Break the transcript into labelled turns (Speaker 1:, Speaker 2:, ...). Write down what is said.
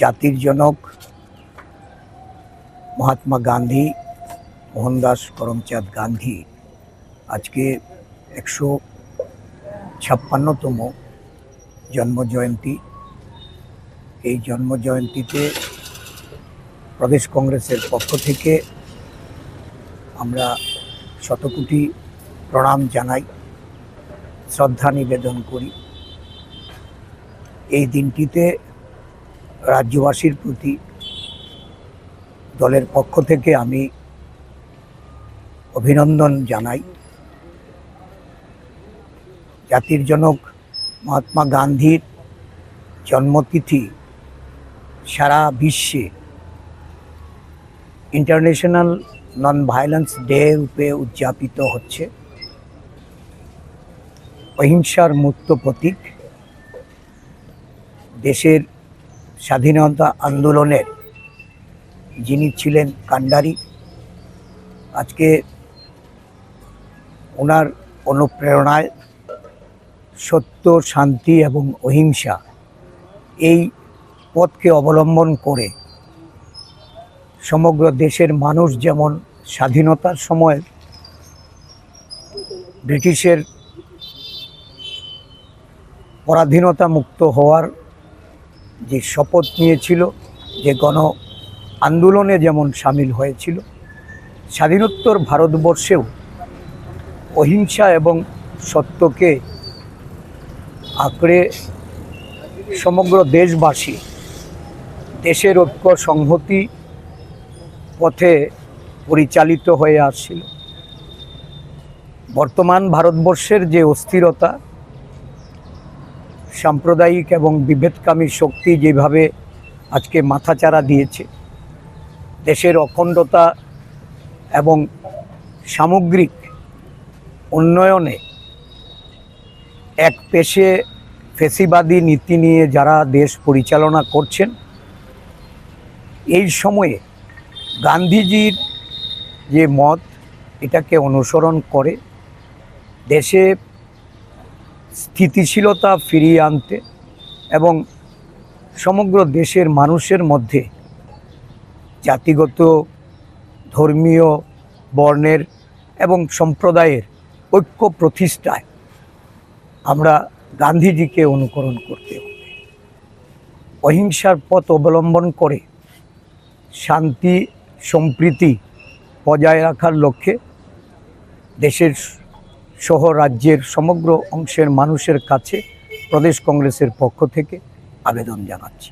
Speaker 1: জাতির জনক মহাত্মা গান্ধী, মোহনদাস করমচাঁদ গান্ধী আজকে একশো ছাপ্পান্নতম জন্মজয়ন্তী। এই জন্মজয়ন্তীতে প্রদেশ কংগ্রেসের পক্ষ থেকে আমরা শতকোটি প্রণাম জানাই, শ্রদ্ধা নিবেদন করি। এই দিনটিতে রাজ্যবাসীর প্রতি, দলের পক্ষ থেকে আমি অভিনন্দন জানাই। জাতির জনক মহাত্মা গান্ধীর জন্মতিথি সারা বিশ্বে ইন্টারন্যাশনাল নন ভায়োলেন্স ডে রূপে উদযাপিত হচ্ছে। অহিংসার মুক্ত প্রতীক, দেশের স্বাধীনতা আন্দোলনের যিনি ছিলেন কান্ডারি আজকে ওনার অনুপ্রেরণায় সত্য, শান্তি এবং অহিংসা এই পথকে অবলম্বন করে সমগ্র দেশের মানুষ যেমন স্বাধীনতার সময় ব্রিটিশের পরাধীনতা মুক্ত হওয়ার যে শপথ নিয়েছিল, যে গণ আন্দোলনে যেমন সামিল হয়েছিল, স্বাধীনোত্তর ভারতবর্ষেও অহিংসা এবং সত্যকে আঁকড়ে সমগ্র দেশবাসী দেশের ঐক্য সংহতি পথে পরিচালিত হয়ে আসছিল। বর্তমান ভারতবর্ষের যে অস্থিরতা সাম্প্রদায়িক এবং বিভেদকামী শক্তি যেভাবে আজকে মাথাচাড়া দিয়েছে, দেশের অখণ্ডতা এবং সামগ্রিক উন্নয়নে এক পেশে ফেসিবাদী নীতি নিয়ে যারা দেশ পরিচালনা করছেন, এই সময়ে গান্ধীজির যে মত, এটাকে অনুসরণ করে দেশে স্থিতিশীলতা ফিরিয়ে আনতে এবং সমগ্র দেশের মানুষের মধ্যে জাতিগত, ধর্মীয়, বর্ণের এবং সম্প্রদায়ের ঐক্য প্রতিষ্ঠায় আমরা গান্ধীজিকে অনুকরণ করতে হবে। অহিংসার পথ অবলম্বন করে শান্তি, সম্প্রীতি বজায় রাখার লক্ষ্যে দেশের সহ রাজ্যের সমগ্র অংশের মানুষের কাছে প্রদেশ কংগ্রেসের পক্ষ থেকে আবেদন জানাচ্ছি।